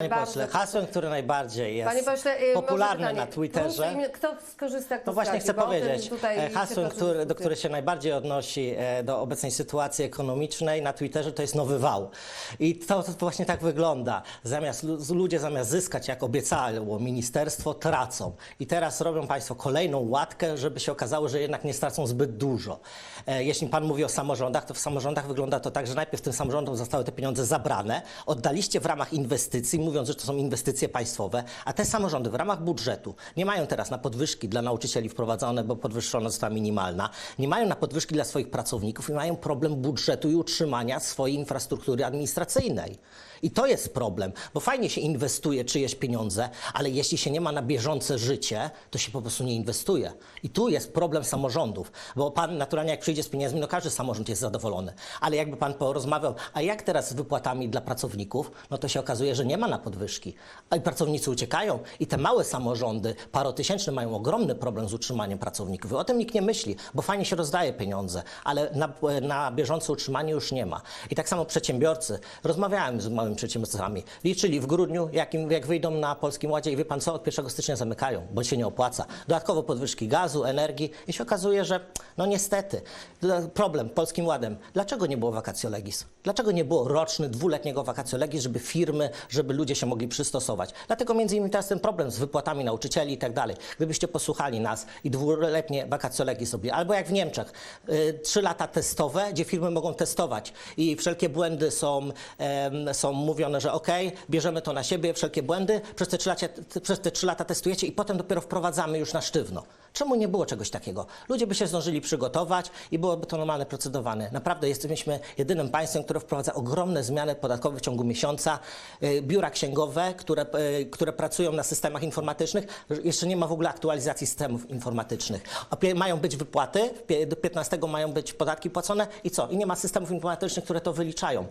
Panie Bardzo pośle, hasłem, które najbardziej jest Panie pośle, y, może popularne pytanie. na Twitterze. Kto skorzysta, kto No właśnie chcę powiedzieć, e, hasłem, który, do które się najbardziej odnosi e, do obecnej sytuacji ekonomicznej na Twitterze, to jest nowy wał. I to, to właśnie tak wygląda. Zamiast, lu- ludzie zamiast zyskać, jak obiecało ministerstwo, tracą. I teraz robią Państwo kolejną łatkę, żeby się okazało, że jednak nie stracą zbyt dużo. E, Jeśli Pan mówi o samorządach, to w samorządach wygląda to tak, że najpierw tym samorządom zostały te pieniądze zabrane, oddaliście w ramach inwestycji, mówiąc, że to są inwestycje państwowe, a te samorządy w ramach budżetu nie mają teraz na podwyżki dla nauczycieli wprowadzone, bo podwyższona została minimalna, nie mają na podwyżki dla swoich pracowników i mają problem budżetu i utrzymania swojej infrastruktury administracyjnej. I to jest problem, bo fajnie się inwestuje czyjeś pieniądze, ale jeśli się nie ma na bieżące życie, to się po prostu nie inwestuje. I tu jest problem samorządów, bo pan naturalnie jak przyjdzie z pieniędzmi, no każdy samorząd jest zadowolony, ale jakby pan porozmawiał, a jak teraz z wypłatami dla pracowników, no to się okazuje, że nie ma na podwyżki, a i pracownicy uciekają i te małe samorządy parotysięczne mają ogromny problem z utrzymaniem pracowników. O tym nikt nie myśli, bo fajnie się rozdaje pieniądze, ale na, na bieżące utrzymanie już nie ma. I tak samo przedsiębiorcy, rozmawiałem z małymi przedsiębiorcami, liczyli w grudniu, jak, im, jak wyjdą na Polskim Ładzie i wie pan co, od 1 stycznia zamykają, bo się nie opłaca. Dodatkowo podwyżki gazu, energii i się okazuje, że no niestety, problem Polskim Ładem, dlaczego nie było vacatio legis? Dlaczego nie było roczny, dwuletniego vacatio legis, żeby firmy, żeby ludzie się mogli przystosować? Dlatego między innymi teraz ten problem z wypłatami nauczycieli i tak dalej. Gdybyście posłuchali nas i dwuletnie vacatio legis sobie, albo jak w Niemczech, y, trzy lata testowe, gdzie firmy mogą testować i wszelkie błędy są, są mówione, że ok, bierzemy to na siebie, wszelkie błędy, przez te, trzy lata, przez te lata testujecie i potem dopiero wprowadzamy już na sztywno. Czemu nie było czegoś takiego? Ludzie by się zdążyli przygotować i byłoby to normalne procedowane. Naprawdę jesteśmy jedynym państwem, które wprowadza ogromne zmiany podatkowe w ciągu miesiąca. Y, Biura księgowe, które, y, które pracują na systemach informatycznych, jeszcze nie ma w ogóle aktualizacji systemów informatycznych. Mają być wypłaty, do 15 mają być podatki płacone i co? I nie ma systemów informatycznych, które to wyliczają.